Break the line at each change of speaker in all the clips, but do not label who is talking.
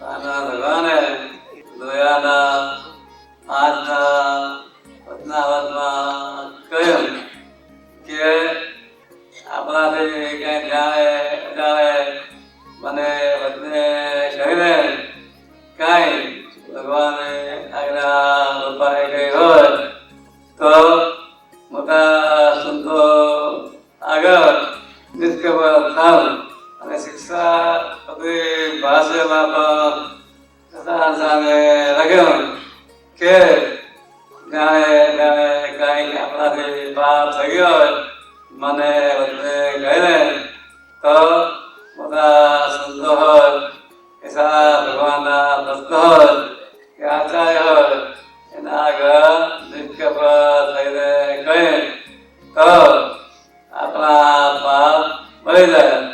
આના ભગવાને દોયાના, આજના વચનાવતમાં કહ્યું કે આપણાથી કંઈ જાણે જાણે મને કાંઈ ભગવાને આજ્ઞા રૂપાએ ગઈ હોય તો મોટા સંતો આગળ નિષ્કબર થાવ અને શિક્ષા બધી ભાષામાં પણ કથા સામે લખ્યું કે જાણે જાણે કાંઈક આપણાથી પાપ થઈ ગયો હોય મને વચ્ચે કહીને તો મોટા સંતો હોય એસા ભગવાનના ભક્ત હોય કે આચાર્ય હોય એના આગળ નિષ્કપટ થઈને કહે તો આપણા પાપ મળી જાય અને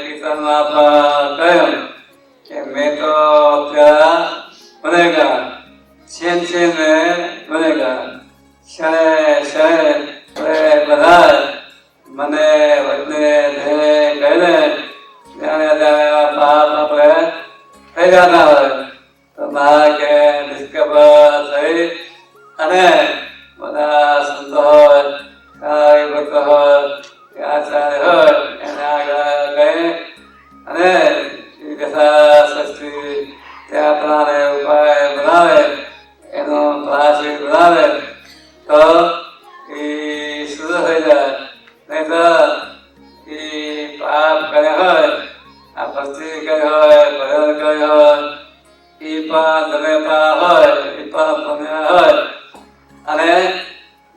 કીર્તનમાં પણ કહ્યું કે મેં તો ત્યાં બનેગા, છેન છેન બનેગા, શરે શરે બધા મને વચને જે કહેલે ત્યારે ત્યારે પાપ આપણે થઈ જતા ત્યાં પ્રમાણે ઉપાય બનાવે એનો પ્રાયશ્ચિત બનાવે તો એ શુદ્ધ થઈ જાય. નહીં તો એ પાપ કર્યા હોય, આ ભક્તિ કરી હોય, ભજન કરી હોય, એ પણ જનેતા હોય, એ પણ પુણ્ય હોય. અને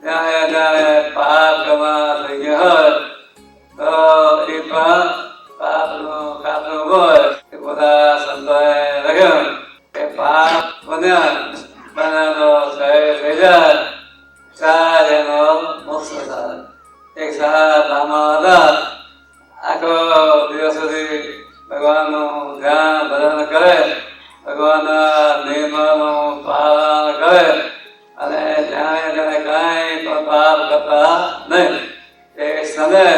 જ્યારે હતા આખો દિવસ સુધી ભગવાનનું ધ્યાન ભજન કરે, ભગવાનના નિયમોનું પાલન કરે અને જાણે જાણે કાંઈ પણ પાપ કરતા નહીં. એ સમયે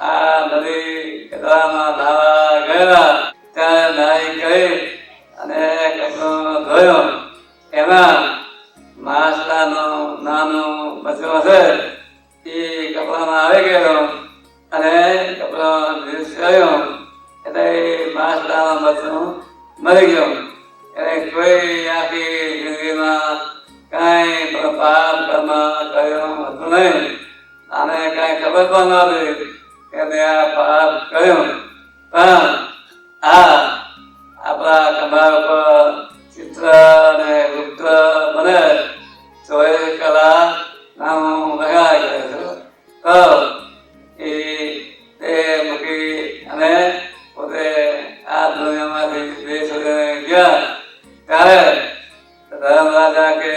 આ નદી કચરામાં ધાવા ગયેલા, ત્યાં નાઈ ગઈ અને કચરો ધોયો. એમાં માછલાનું નાનું હશે. એ કપડામાં આવી ગયેલો અને કપડા નિશ્ચયો એટલે માસ લાવવા બધું મરી ગયું. એટલે કોઈ આખી જિંદગીમાં કાંઈ પાપ કર્મ કર્યું હતું નહીં. અને કાંઈ ખબર પણ નથી કે મેં આ પાપ કર્યું. પણ આ આપણા કમાર ઉપર ચિત્ર અને ગુપ્ત બને. ચોવીસ કલા નામ લગાવી ગયો છું તો એ તે મૂકી અને પોતે આ દુનિયામાંથી દેશ સુધી ગયા ત્યારે ધર્મ રાજા કે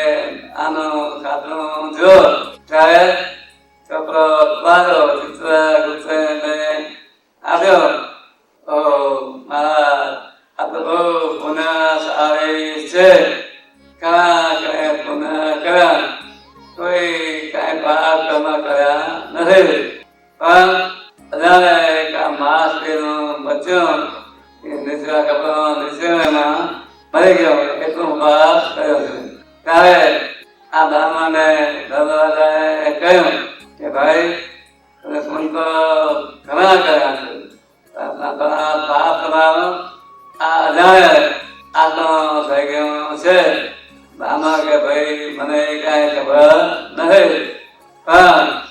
આનું ખાતું જો ત્યારે છોકરો બારો ચિત્ર ગુસ્સે આવ્યો ઓ મારા આ તો બહુ પુનઃ સારી છે ઘણા કરે પુનઃ કર્યા કોઈ કાંઈ પાપ કર્મ કર્યા પણ બધાને આ માસ પેલું બચ્યું એ નિશ્રા કપડો મરી આ બ્રાહ્મણે ધર્મરાજાએ કહ્યું કે ભાઈ, તમે તો ઘણા કર્યા છે. આ અજાણે આટલો થઈ ગયો છે. બ્રાહ્મણ કે ભાઈ, મને કાંઈ ખબર નથી. પણ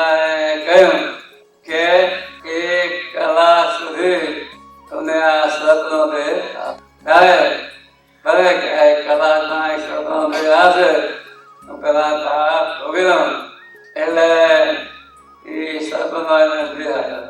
ધર્મરાજાએ કહ્યું કે એક કલાક સુધી તમને આ શ્રદ્ધનો દે ત્યારે દરેક એક કલાકના એક શ્રદ્ધનો દે હશે. પેલા પાપ ભોગી એટલે હોય એને બે હાજર